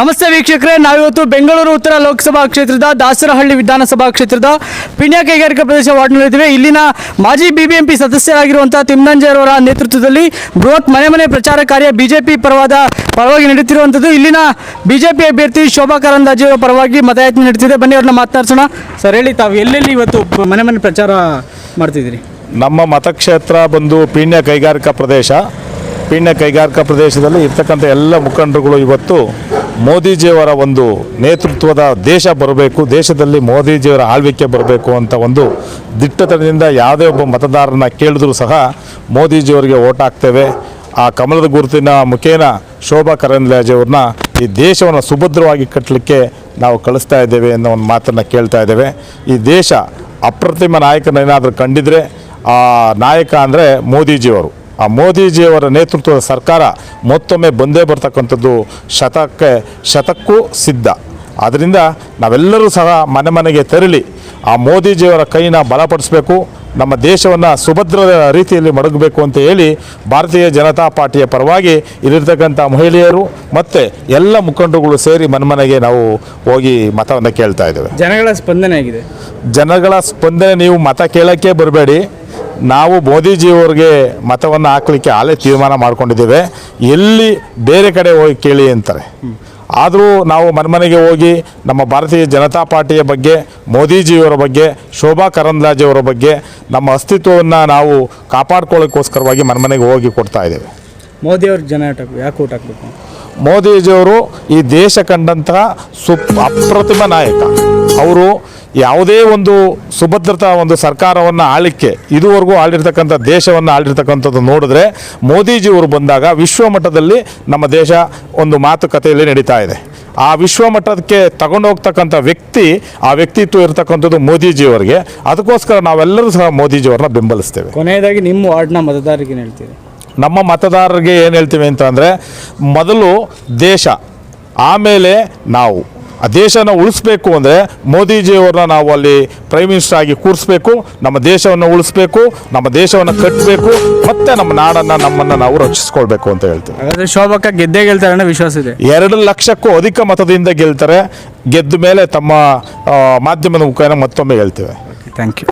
ನಮಸ್ತೆ ವೀಕ್ಷಕರೇ, ನಾವಿವತ್ತು ಬೆಂಗಳೂರು ಉತ್ತರ ಲೋಕಸಭಾ ಕ್ಷೇತ್ರದ ದಾಸರಹಳ್ಳಿ ವಿಧಾನಸಭಾ ಕ್ಷೇತ್ರದ ಪಿಣ್ಯ ಕೈಗಾರಿಕಾ ಪ್ರದೇಶ ವಾರ್ಡ್ನಲ್ಲಿದ್ದೇವೆ. ಇಲ್ಲಿನ ಮಾಜಿ ಬಿಬಿಎಂಪಿ ಸದಸ್ಯರಾಗಿರುವಂತಹ ತಿಮ್ಮಂಜಯರವರ ನೇತೃತ್ವದಲ್ಲಿ ಬೃಹತ್ ಮನೆ ಮನೆ ಪ್ರಚಾರ ಕಾರ್ಯ ಬಿಜೆಪಿ ಪರವಾದ ಪರವಾಗಿ ನಡೆಯುತ್ತಿರುವಂಥದ್ದು ಇಲ್ಲಿನ ಬಿಜೆಪಿ ಅಭ್ಯರ್ಥಿ ಶೋಭಾ ಕರಂದಾಜೆ ಪರವಾಗಿ ಮತಯಾಚನೆ ನಡೀತಿದೆ. ಬನ್ನಿ ಅವ್ರನ್ನ ಮಾತನಾಡ್ಸೋಣ. ಸರ್, ಹೇಳಿ, ತಾವು ಎಲ್ಲೆಲ್ಲಿ ಇವತ್ತು ಮನೆ ಮನೆ ಪ್ರಚಾರ ಮಾಡ್ತಿದ್ದೀರಿ? ನಮ್ಮ ಮತಕ್ಷೇತ್ರ ಬಂದು ಪೀಣ್ಯ ಕೈಗಾರಿಕಾ ಪ್ರದೇಶ. ಪೀಣ್ಯ ಕೈಗಾರಿಕಾ ಪ್ರದೇಶದಲ್ಲಿ ಇರ್ತಕ್ಕಂಥ ಎಲ್ಲ ಮುಖಂಡರುಗಳು ಇವತ್ತು ಮೋದಿಜಿಯವರ ಒಂದು ನೇತೃತ್ವದ ದೇಶ ಬರಬೇಕು, ದೇಶದಲ್ಲಿ ಮೋದಿಜಿಯವರ ಆಳ್ವಿಕೆ ಬರಬೇಕು ಅಂತ ಒಂದು ದಿಟ್ಟತನದಿಂದ ಯಾವುದೇ ಒಬ್ಬ ಮತದಾರನ ಕೇಳಿದ್ರೂ ಸಹ ಮೋದಿಜಿಯವರಿಗೆ ಓಟ್ ಹಾಕ್ತೇವೆ. ಆ ಕಮಲದ ಗುರುತಿನ ಮುಖೇನ ಶೋಭಾ ಕರಂದ್ಲಾಜೆಯವ್ರನ್ನ ಈ ದೇಶವನ್ನು ಸುಭದ್ರವಾಗಿ ಕಟ್ಟಲಿಕ್ಕೆ ನಾವು ಕಳಿಸ್ತಾ ಇದ್ದೇವೆ ಅನ್ನೋ ಒಂದು ಮಾತನ್ನು ಕೇಳ್ತಾ ಇದ್ದೇವೆ. ಈ ದೇಶ ಅಪ್ರತಿಮ ನಾಯಕನೇನಾದರೂ ಕಂಡಿದ್ರೆ ಆ ನಾಯಕ ಅಂದರೆ ಮೋದಿಜಿಯವರು. ಆ ಮೋದಿಜಿಯವರ ನೇತೃತ್ವದ ಸರ್ಕಾರ ಮತ್ತೊಮ್ಮೆ ಬಂದೇ ಬರ್ತಕ್ಕಂಥದ್ದು ಶತಕ್ಕೆ ಶತಕ್ಕೂ ಸಿದ್ಧ. ಆದ್ದರಿಂದ ನಾವೆಲ್ಲರೂ ಸಹ ಮನೆ ಮನೆಗೆ ತೆರಳಿ ಆ ಮೋದಿಜಿಯವರ ಕೈನ ಬಲಪಡಿಸಬೇಕು ನಮ್ಮ ದೇಶವನ್ನು ಸುಭದ್ರ ರೀತಿಯಲ್ಲಿ ಮಡಗಬೇಕು ಅಂತ ಹೇಳಿ ಭಾರತೀಯ ಜನತಾ ಪಾರ್ಟಿಯ ಪರವಾಗಿ ಇಲ್ಲಿರ್ತಕ್ಕಂಥ ಮಹಿಳೆಯರು ಮತ್ತು ಎಲ್ಲ ಮುಖಂಡರುಗಳು ಸೇರಿ ಮನೆ ಮನೆಗೆ ನಾವು ಹೋಗಿ ಮತವನ್ನು ಕೇಳ್ತಾ ಇದ್ದೇವೆ. ಜನಗಳ ಸ್ಪಂದನೆ ಆಗಿದೆ. ಜನಗಳ ಸ್ಪಂದನೆ ನೀವು ಮತ ಕೇಳೋಕ್ಕೆ ಬರಬೇಡಿ. ನಾವು ಮೋದಿಜಿಯವ್ರಿಗೆ ಮತವನ್ನು ಹಾಕಲಿಕ್ಕೆ ಆಲೇ ತೀರ್ಮಾನ ಮಾಡ್ಕೊಂಡಿದ್ದೇವೆ. ಎಲ್ಲಿ ಬೇರೆ ಕಡೆ ಹೋಗಿ ಕೇಳಿ ಅಂತಾರೆ. ಆದರೂ ನಾವು ಮನೆಮನೆಗೆ ಹೋಗಿ ನಮ್ಮ ಭಾರತೀಯ ಜನತಾ ಪಾರ್ಟಿಯ ಬಗ್ಗೆ, ಮೋದಿಜಿಯವರ ಬಗ್ಗೆ, ಶೋಭಾ ಕರಂದ್ಲಾಜೆಯವರ ಬಗ್ಗೆ, ನಮ್ಮ ಅಸ್ತಿತ್ವವನ್ನು ನಾವು ಕಾಪಾಡ್ಕೊಳ್ಳೋಕ್ಕೋಸ್ಕರವಾಗಿ ಮನೆಮನೆಗೆ ಹೋಗಿ ಕೊಡ್ತಾ ಇದ್ದೇವೆ. ಮೋದಿಯವ್ರ ಜನ ಯಾಕೆ ಊಟ ಹಾಕ್ಬೇಕು? ಮೋದಿಜಿಯವರು ಈ ದೇಶ ಕಂಡಂತಹ ಸುಪ್ ಅಪ್ರತಿಮ ನಾಯಕ. ಅವರು ಯಾವುದೇ ಒಂದು ಸುಭದ್ರತಾ ಒಂದು ಸರ್ಕಾರವನ್ನು ಆಳಿಕೆ ಇದುವರೆಗೂ ಆಳಿರ್ತಕ್ಕಂಥ ದೇಶವನ್ನು ಆಳಿರ್ತಕ್ಕಂಥದ್ದು ನೋಡಿದ್ರೆ ಮೋದಿಜಿಯವರು ಬಂದಾಗ ವಿಶ್ವಮಟ್ಟದಲ್ಲಿ ನಮ್ಮ ದೇಶ ಒಂದು ಮಾತುಕತೆಯಲ್ಲಿ ನಡೀತಾ ಇದೆ. ಆ ವಿಶ್ವಮಟ್ಟಕ್ಕೆ ತಗೊಂಡೋಗ್ತಕ್ಕಂಥ ವ್ಯಕ್ತಿ, ಆ ವ್ಯಕ್ತಿತ್ವ ಇರತಕ್ಕಂಥದ್ದು ಮೋದಿಜಿಯವರಿಗೆ. ಅದಕ್ಕೋಸ್ಕರ ನಾವೆಲ್ಲರೂ ಸಹ ಮೋದಿಜಿಯವ್ರನ್ನ ಬೆಂಬಲಿಸ್ತೇವೆ. ಕೊನೆಯದಾಗಿ ನಿಮ್ಮ ವಾರ್ಡ್ನ ಮತದಾರರಿಗೆ ಹೇಳ್ತೀವಿ ನಮ್ಮ ಮತದಾರರಿಗೆ ಏನು ಹೇಳ್ತೀವಿ ಅಂತಂದರೆ ಮೊದಲು ದೇಶ ಆಮೇಲೆ ನಾವು. ಆ ದೇಶನ ಉಳಿಸ್ಬೇಕು ಅಂದರೆ ಮೋದಿಜಿಯವ್ರನ್ನ ನಾವು ಅಲ್ಲಿ ಪ್ರೈಮ್ ಮಿನಿಸ್ಟರ್ ಆಗಿ ಕೂರಿಸ್ಬೇಕು ನಮ್ಮ ದೇಶವನ್ನು ಉಳಿಸ್ಬೇಕು ನಮ್ಮ ದೇಶವನ್ನು ಕಟ್ಟಬೇಕು ಮತ್ತೆ ನಮ್ಮ ನಾಡನ್ನು ನಮ್ಮನ್ನು ನಾವು ರಕ್ಷಿಸ್ಕೊಳ್ಬೇಕು ಅಂತ ಹೇಳ್ತೀವಿ. ಹಾಗಾದ್ರೆ ಶೋಭಕ್ಕ ಗೆದ್ದೇ ಗೆಲ್ತಾರೆ ಅನ್ನೋ ವಿಶ್ವಾಸ ಇದೆ. ಎರಡು ಲಕ್ಷಕ್ಕೂ ಅಧಿಕ ಮತದಿಂದ ಗೆಲ್ತಾರೆ ಗೆದ್ದ ಮೇಲೆ ತಮ್ಮ ಆ, ಮಾಧ್ಯಮದ ಮುಖೇನ ಮತ್ತೊಮ್ಮೆ ಹೇಳ್ತೇವೆ. Thank you